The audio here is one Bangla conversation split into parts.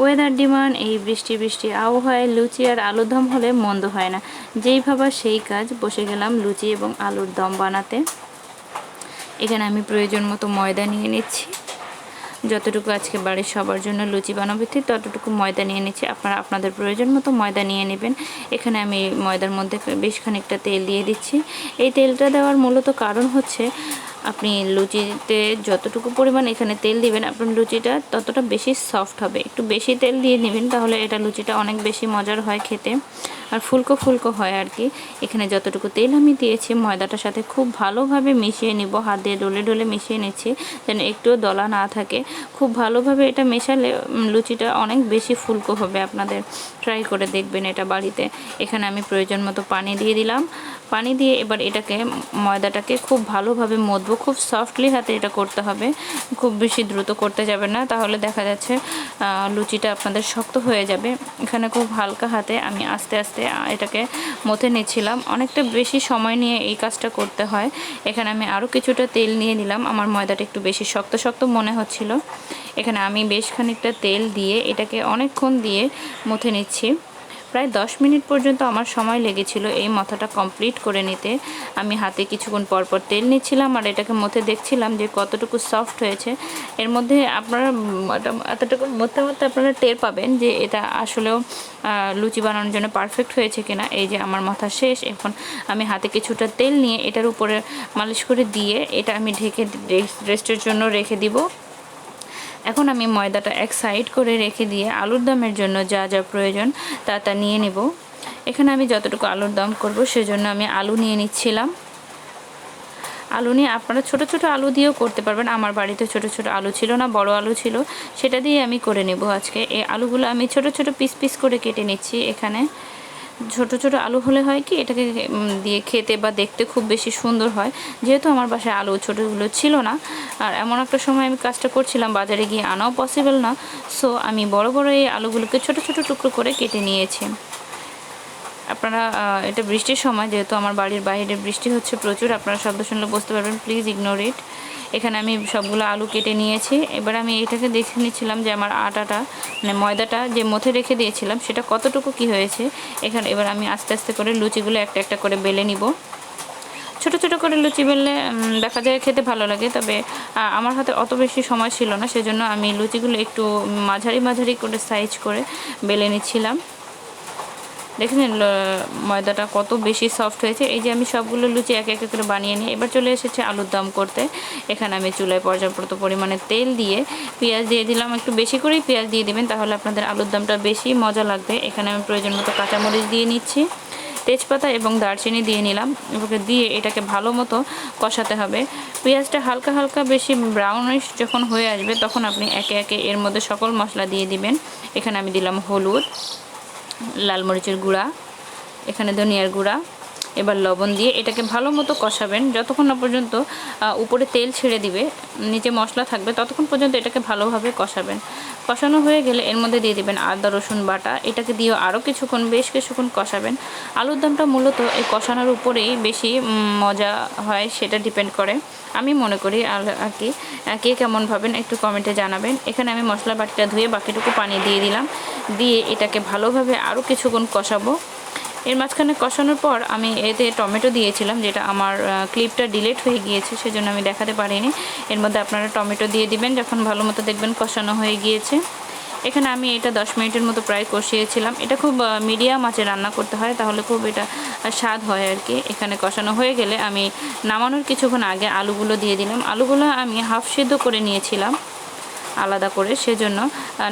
ওয়েদার ডিমান্ড এই বৃষ্টি বৃষ্টি আবহাওয়ায় লুচি আর আলুর দম হলে মন্দ হয় না। যেই ভাবা সেই কাজ, বসে গেলাম লুচি এবং আলুর দম বানাতে। এখানে আমি প্রয়োজন মতো ময়দা নিয়ে নিচ্ছি। যতটুকু আজকে বাড়ির সবার জন্য লুচি বানাবো ততটুকু ময়দা নিয়ে নিচ্ছি। আপনারা, আপনাদের প্রয়োজন মতো ময়দা নিয়ে নেবেন। এখানে আমি ময়দার মধ্যে বেশ খানিকটা তেল দিয়ে দিচ্ছি। এই তেলটা দেওয়ার মূলত কারণ হচ্ছে আপনি লুচিতে যতটুকু পরিমাণ এখানে তেল দিবেন, আপনার লুচিটা ততটা বেশি সফট হবে। একটু বেশি তেল দিয়ে নেবেন, তাহলে এটা লুচিটা অনেক বেশি মজার হয় খেতে। আর ফুলকো ফুলকো হয় আর কি। এখানে যতটুকু তেল আমি দিয়েছি, ময়দাটার সাথে খুব ভালোভাবে মিশিয়ে নিব, হাত দিয়ে ডলে ডলে মিশিয়ে নিচ্ছি যেন একটুও দলা না থাকে। খুব ভালোভাবে এটা মেশালে লুচিটা অনেক বেশি ফুলকো হবে আপনাদের। ট্রাই করে দেখবেন এটা বাড়িতে। এখানে আমি প্রয়োজন মতো পানি দিয়ে দিলাম। পানি দিয়ে এবার এটাকে ময়দাটাকে খুব ভালোভাবে মধবো খুব সফটলি হাতে এটা করতে হবে। খুব বেশি দ্রুত করতে যাবে না। তাহলে দেখা যাচ্ছে লুচিটা আপনাদের শক্ত হয়ে যাবে। এখানে খুব হালকা হাতে আমি আস্তে আস্তে আহ, এটাকে মথে নিচ্ছিলাম। অনেকটা বেশি সময় নিয়ে এই কাজটা করতে হয়। এখানে আমি আরও কিছুটা তেল নিয়ে নিলাম। আমার ময়দাটা একটু বেশি শক্ত শক্ত মনে হচ্ছিল। এখানে আমি বেশ খানিকটা তেল দিয়ে এটাকে অনেকক্ষণ দিয়ে মথে নিচ্ছি। প্রায় দশ মিনিট পর্যন্ত আমার সময় লেগেছিল এই মাথাটা কমপ্লিট করে নিতে। আমি হাতে কিছুক্ষণ পরপর তেল নিচ্ছিলাম আর এটাকে মধ্যে দেখছিলাম যে কতটুকু সফট হয়েছে। এর মধ্যে আপনারা এতটুকু মধ্যে মধ্যে আপনারা টের পাবেন যে এটা আসলেও লুচি বানানোর জন্য পারফেক্ট হয়েছে কিনা। এই যে আমার মাথা শেষ, এখন আমি হাতে কিছুটা তেল নিয়ে এটার উপরে মালিশ করে দিয়ে এটা আমি ঢেকে রেস্টের জন্য রেখে দিব। এখন আমি ময়দাটা এক সাইড করে রেখে দিয়ে আলুর দমের জন্য যা যা প্রয়োজন তা তা নিয়ে নেব। এখানে আমি যতটুকু আলুর দম করব সেজন্য আমি আলু নিয়ে নিচ্ছিলাম। আলু নিয়ে আপনারা ছোট ছোট আলু দিয়েও করতে পারবেন। আমার বাড়িতে ছোট ছোট আলু ছিল না, বড় আলু ছিল। সেটা দিয়ে আমি করে নেব আজকে। এই আলুগুলো আমি ছোট ছোট পিস পিস করে কেটে নিচ্ছি এখানে। ছোট ছোট আলু হলে হয় কি, এটাকে দিয়ে খেতে বা দেখতে খুব বেশি সুন্দর হয়। যেহেতু আমার বাসায় আলু ছোটোগুলো ছিল না, আর এমন একটা সময় আমি কাজটা করছিলাম, বাজারে গিয়ে আনাও পসিবল না সো আমি বড় বড় এই আলুগুলোকে ছোট ছোট টুকরো করে কেটে নিয়েছি। আপনারা এটা বৃষ্টির সময়, যেহেতু আমার বাড়ির বাইরে বৃষ্টি হচ্ছে প্রচুর, আপনারা শব্দ শুনলে বুঝতে পারবেন প্লিজ ইগনোর ইট এখানে আমি সবগুলো আলু কেটে নিয়েছি। এবার আমি এটাকে দেখে নিচ্ছিলাম যে আমার আটাটা মানে ময়দাটা যে মথে রেখে দিয়েছিলাম, সেটা কতটুকু কি হয়েছে। এখানে এবার আমি আস্তে আস্তে করে লুচিগুলো একটা একটা করে বেলে নিব। ছোট ছোট করে লুচি বেললে দেখা যায় খেতে ভালো লাগে, তবে আমার হাতে অত বেশি সময় ছিল না, সেজন্য আমি লুচিগুলো একটু মাঝারি মাঝারি করে সাইজ করে বেলে নিচ্ছিলাম। দেখেছেন, ল- ময়দাটা কত বেশি সফট হয়েছে। এই যে আমি সবগুলো লুচি এক এক করে বানিয়ে নিই এবার চলে এসেছে আলুর দম করতে। এখানে আমি চুলায় পর্যাপ্ত পরিমাণে তেল দিয়ে পেঁয়াজ দিয়ে দিলাম। একটু বেশি করেই পেঁয়াজ দিয়ে দিবেন, তাহলে আপনাদের আলুর দমটা বেশি মজা লাগবে। এখানে আমি প্রয়োজন মতো কাঁচামরিচ দিয়ে নিচ্ছি, তেজপাতা এবং দারচিনি দিয়ে নিলাম। এবারে দিয়ে এটাকে ভালো মতো কষাতে হবে। পেঁয়াজটা হালকা হালকা বেশি ব্রাউনিশ যখন হয়ে আসবে, তখন আপনি একে একে এর মধ্যে সকল মশলা দিয়ে দিবেন। এখানে আমি দিলাম হলুদ। লাল মরিচের গুঁড়া এখানে ধনিয়ার গুঁড়া এবার লবণ দিয়ে এটাকে ভালো মতো কষাবেন। যতক্ষণ না পর্যন্ত উপরে তেল ছেড়ে দিবে, নিচে মশলা থাকবে, ততক্ষণ পর্যন্ত এটাকে ভালোভাবে কষাবেন। কষানো হয়ে গেলে এর মধ্যে দিয়ে দিবেন আদা, রসুন বাটা। এটাকে দিয়েও আরও কিছুক্ষণ, বেশ কিছুক্ষণ কষাবেন। আলুর দমটা মূলত এই কষানোর উপরেই বেশি মজা হয়, সেটা ডিপেন্ড করে। আমি মনে করি আর কি কে কেমন ভাবেন একটু কমেন্টে জানাবেন। এখানে আমি মশলা বাটিটা ধুয়ে বাকিটুকু পানি দিয়ে দিলাম। দিয়ে এটাকে ভালোভাবে আরও কিছুক্ষণ কষাবো। এর মাঝখানে কষানোর পর আমি এতে টমেটো দিয়েছিলাম, যেটা আমার ক্লিপটা ডিলেট হয়ে গিয়েছে, সেজন্য আমি দেখাতে পারিনি। এর মধ্যে আপনারা টমেটো দিয়ে দিবেন, যখন ভালো মতো দেখবেন কষানো হয়ে গিয়েছে। এখানে আমি এটা দশ মিনিটের মতো প্রায় কষিয়েছিলাম। এটা খুব মিডিয়াম আঁচে রান্না করতে হয়, তাহলে খুব এটা স্বাদ হয় আর কি। এখানে কষানো হয়ে গেলে আমি নামানোর কিছুক্ষণ আগে আলুগুলো দিয়ে দিলাম। আলুগুলো আমি হাফ সিদ্ধ করে নিয়েছিলাম। আলাদা করে। সেজন্য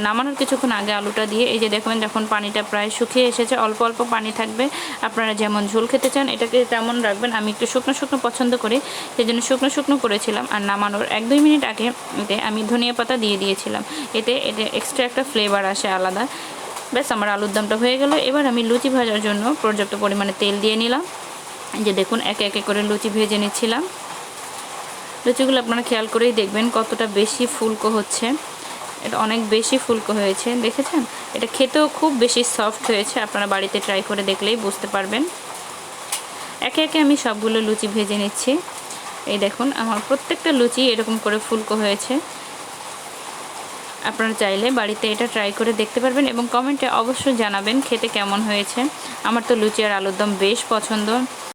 নামানোর কিছুক্ষণ আগে আলুটা দিয়ে এই যে দেখবেন যখন পানিটা প্রায় শুকিয়ে এসেছে, অল্প অল্প পানি থাকবে। আপনারা যেমন ঝোল খেতে চান, এটাকে তেমন রাখবেন। আমি একটু শুকনো শুকনো পছন্দ করি, সেজন্য শুকনো শুকনো করেছিলাম। আর নামানোর এক দুই মিনিট আগে এতে আমি ধনিয়া পাতা দিয়ে দিয়েছিলাম। এতে এতে এক্সট্রা একটা ফ্লেভার আসে আলাদা। ব্যাস, আমার আলুর দমটা হয়ে গেল। এবার আমি লুচি ভাজার জন্য পর্যাপ্ত পরিমাণে তেল দিয়ে নিলাম। যে দেখুন, একে একে করে লুচি ভেজে নিচ্ছিলাম। লুচিগুলো আপনারা খেয়াল করেই দেখবেন কতটা বেশি ফুলকো হচ্ছে। এটা অনেক বেশি ফুলকো হয়েছে, দেখেছেন? এটা খেতেও খুব বেশি সফট হয়েছে, আপনারা বাড়িতে ট্রাই করে দেখলেই বুঝতে পারবেন। একে একে আমি সবগুলো লুচি ভেজে নিচ্ছি। এই দেখুন, আমার প্রত্যেকটা লুচি এরকম করে ফুলকো হয়েছে। আপনারা চাইলে বাড়িতে এটা ট্রাই করে দেখতে পারবেন এবং কমেন্টে অবশ্যই জানাবেন খেতে কেমন হয়েছে। আমার তো লুচি আর আলুর দম বেশ পছন্দ।